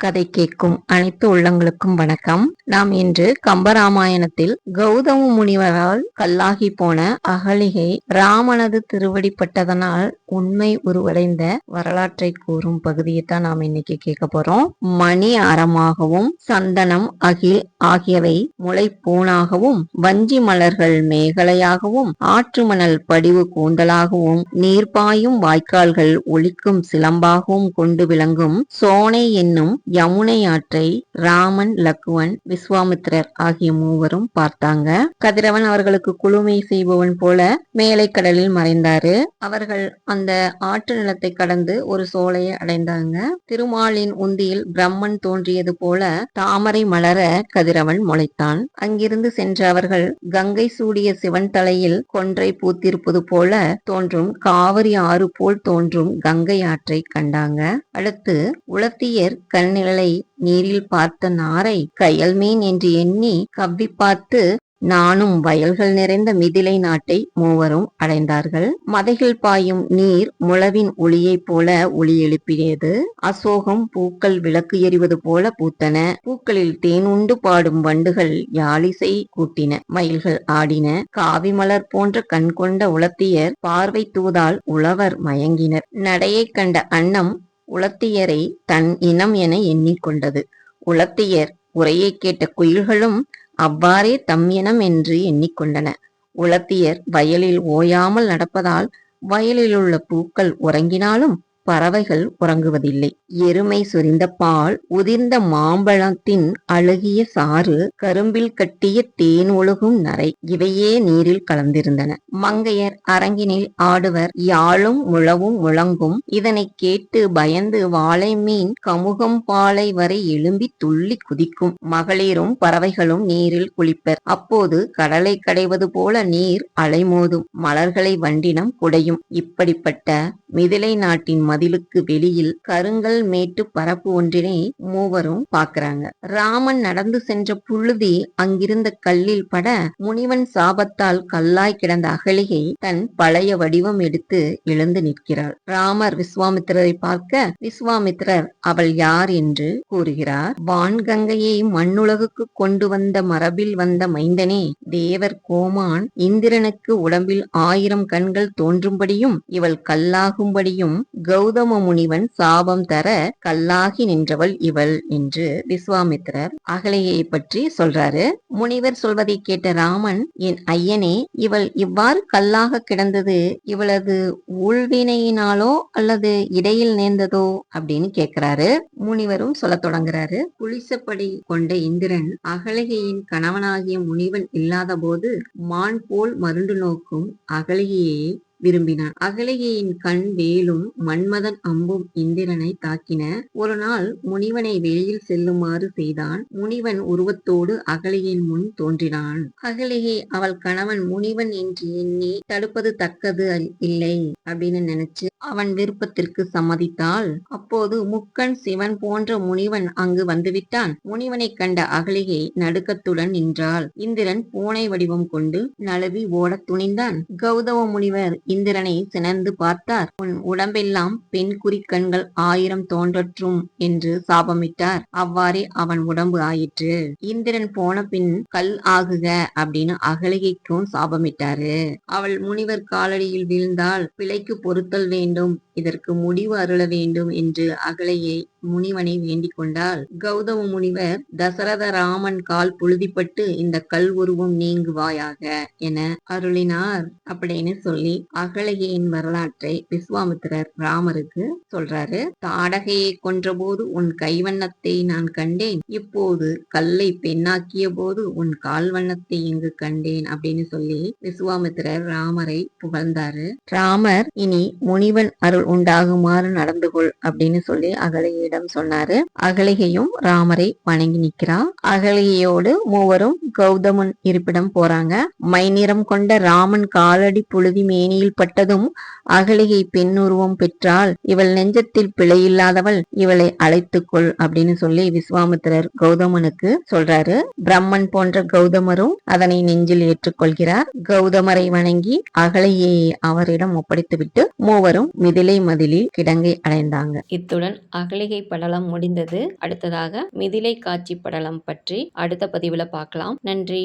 கதை கேட்கும் அனைத்து உள்ளங்களுக்கும் வணக்கம். நாம் இன்று கம்பராமாயணத்தில் கௌதம முனிவரால் கல்லாகி போன அகலிகை ராமனது திருவடி பட்டதனால் உண்மை உருவடைந்த வரலாற்றை கூறும் பகுதியை தான் நாம் இன்னைக்கு கேட்க போறோம். மணி அறமாகவும் சந்தனம் அகில் ஆகியவை முளை பூணாகவும் வஞ்சி மலர்கள் மேகலையாகவும் ஆற்று மணல் படிவு கூந்தலாகவும் நீர்பாயும் வாய்க்கால்கள் ஒளிக்கும் சிலம்பாகவும் கொண்டு விளங்கும் சோனை என்னும் யமுனை ஆற்றை ராமன் லக்குவன் விஸ்வாமித்ரர் ஆகிய மூவரும் பார்த்தாங்க. கதிரவன் அவர்களுக்கு குழுமை செய்பவன் போல மேலை கடலில் மறைந்தாரு. அவர்கள் அந்த ஆற்று நிலத்தை கடந்து ஒரு சோலையை அடைந்தாங்க. திருமாலின் உந்தியில் பிரம்மன் தோன்றியது போல தாமரை மலர கதிரவன் முளைத்தான். அங்கிருந்து சென்ற அவர்கள் கங்கை சூடிய சிவன் தலையில் கொன்றை பூத்திருப்பது போல தோன்றும் காவிரி ஆறு போல் தோன்றும் கங்கை ஆற்றை கண்டாங்க. அடுத்து உளத்தியர் கண் நிழலை நீரில் பார்த்த நாரை கயல் மீன் என்று எண்ணி கவ்வி பார்த்து நானும் வயல்கள் நிறைந்த மிதிலை நாட்டை மூவரும் அடைந்தார்கள். மதைகள் பாயும் நீர் முளவின் ஒளியைப் போல ஒளி எழுப்பியது. அசோகம் பூக்கள் விளக்கு எறிவது போல பூத்தன. பூக்களில் தேன் உண்டு பாடும் வண்டுகள் யாழிசை கூட்டின. மயில்கள் ஆடின. காவி மலர் போன்ற கண் கொண்ட உளத்தியர் பார்வை தூதால் உழவர் மயங்கினர். நடையைக் கண்ட அன்னம் உளத்தியரை தன் இனம் என எண்ணிக்கொண்டது. உளத்தியர் உரையை கேட்ட குயில்களும் அவ்வாறே தம் இனம் என்று எண்ணிக்கொண்டன. உளத்தியர் வயலில் ஓயாமல் நடப்பதால் வயலில் உள்ள பூக்கள் உறங்கினாலும் பறவைகள் உறங்குவதில்லை. எருமை சொரிந்த பால் உதிர்ந்த மாம்பழத்தின் அழகிய சாறு கரும்பில் கட்டிய தேன் ஒழுகும் நரை இவையே நீரில் கலந்திருந்தன. மங்கையர் அரங்கினில் ஆடுவர் யாழும் முழவும் முழங்கும். இதனை கேட்டு பயந்து வாழை மீன் கமுகம் பாலை வரை எழும்பி துள்ளி குதிக்கும். மகளிரும் பறவைகளும் நீரில் குளிப்பர். அப்போது கடலை கடைவது போல நீர் அலைமோதும். மலர்களை வண்டினம் குடையும். இப்படிப்பட்ட மிதிலை நாட்டின் மதிலுக்கு வெளியில் கருங்கல் மேட்டு பரப்பு ஒன்றினை மூவரும் பார்க்கிறாங்க. ராமன் நடந்து சென்ற புழுதி அங்கிருந்த கல்லில் பட முனிவன் சாபத்தால் கல்லாய் கிடந்த அகலிகை தன் பழைய வடிவம் எடுத்து எழுந்து நிற்கிறாள். ராமர் விஸ்வாமித்திரரை பார்க்க விஸ்வாமித்திரர் அவள் யார் என்று கூறுகிறார். வான்கங்கையை மண்ணுலகுக்கு கொண்டு வந்த மரபில் வந்த மைந்தனே தேவர் கோமான் இந்திரனுக்கு உடம்பில் ஆயிரம் கண்கள் தோன்றும்படியும் இவள் கல்லாகும்படியும் கௌ கௌதம முனிவன் சாபம் தர கல்லாகி நின்றவள் இவள் என்று விஸ்வாமித்திரர் அகலையை பற்றி சொல்றாரு. முனிவர் சொல்வதை கேட்ட ராமன் என் ஐயனே இவள் இவ்வாறு கல்லாக கிடந்தது இவளது உள்வினையினாலோ அல்லது இடையில் நேர்ந்ததோ? அப்படின்னு கேக்குறாரு. முனிவரும் சொல்ல தொடங்குறாரு. புளிசப்படி கொண்ட இந்திரன் அகலிகையின் கணவனாகிய முனிவன் இல்லாத போது மான் போல் மருண்டு நோக்கும் அகலிகையை விரும்பினான் அகலிகையின் கண் வேலும் மன்மதன் அம்பும் இந்திரனை தாக்கின. ஒரு நாள் முனிவனை வெளியில் செல்லுமாறு செய்தான். முனிவன் உருவத்தோடு அகலிகையின் முன் தோன்றினான். அகலிகை அவள் கணவன் முனிவன் என்று எண்ணி தடுப்பது தக்கது இல்லை அப்படின்னு நினைச்சு அவன் விருப்பத்திற்கு சம்மதித்தாள். அப்போது முக்கன் சிவன் போன்ற முனிவன் அங்கு வந்துவிட்டான். முனிவனை கண்ட அகலிகை நடுக்கத்துடன் நின்றாள். இந்திரன் பூனை வடிவம் கொண்டு நழுவி ஓடத் துணிந்தான். கௌதவ முனிவர் இந்திரனை சினந்து பார்த்தார். உன் உடம்பெல்லாம் பெண் குறிக்கண்கள் ஆயிரம் தோன்றற்றும் என்று சாபமிட்டார். அவ்வாறே அவன் உடம்பு ஆயிற்று. இந்திரன் போன பின் கல் ஆகுக அப்படின்னு அகலிகைக்கும் சாபமிட்டாரு. அவள் முனிவர் காலடியில் வீழ்ந்தால் பிழைக்கு பொருத்தல் வேண்டும். இதற்கு முடிவு அருள வேண்டும் என்று அகலையை முனிவனை வேண்டிக் கொண்டால் கௌதம முனிவர் தசரத ராமன் கால் புழுதிப்பட்டு இந்த கல் உருவம் நீங்குவாயாக என அருளினார் அப்படின்னு சொல்லி அகலையின் வரலாற்றை விஸ்வாமித்திரர் ராமருக்கு சொல்றாரு. தாடகையை கொன்றபோது உன் கைவண்ணத்தை நான் கண்டேன். இப்போது கல்லை பெண்ணாக்கிய போது உன் கால் வண்ணத்தை இங்கு கண்டேன் அப்படின்னு சொல்லி விஸ்வாமித்திரர் ராமரை புகழ்ந்தாரு. ராமர் இனி முனிவன் அருள் உண்டாகுமாறு நடந்து கொள் அப்படின்னு சொல்லி அகலிகையிடம் சொன்னாரு. அகலிகையும் ராமரை வணங்கி நிக்கிறா. அகலிகையோடு மூவரும் கௌதமன் இருப்பிடம் போறாங்க. மைநிறம் கொண்ட ராமன் காலடி புழுதி மேனியில் பட்டதும் அகலிகை பெண் உருவம் பெற்றால் இவள் நெஞ்சத்தில் பிழையில்லாதவள் இவளை அழைத்துக்கொள் அப்படின்னு சொல்லி விஸ்வாமித்திரர் கௌதமனுக்கு சொல்றாரு. பிரம்மன் போன்ற கௌதமரும் அதனை நெஞ்சில் ஏற்றுக்கொள்கிறார். கௌதமரை வணங்கி அகலையை அவரிடம் ஒப்படைத்துவிட்டு மூவரும் மிதிலை அகலை மதிலில் கிடங்கை அடைந்தாங்க. இத்துடன் அகலிகை படலம் முடிந்தது. அடுத்ததாக மிதிலை காட்சி படலம் பற்றி அடுத்த பதிவுல பார்க்கலாம். நன்றி.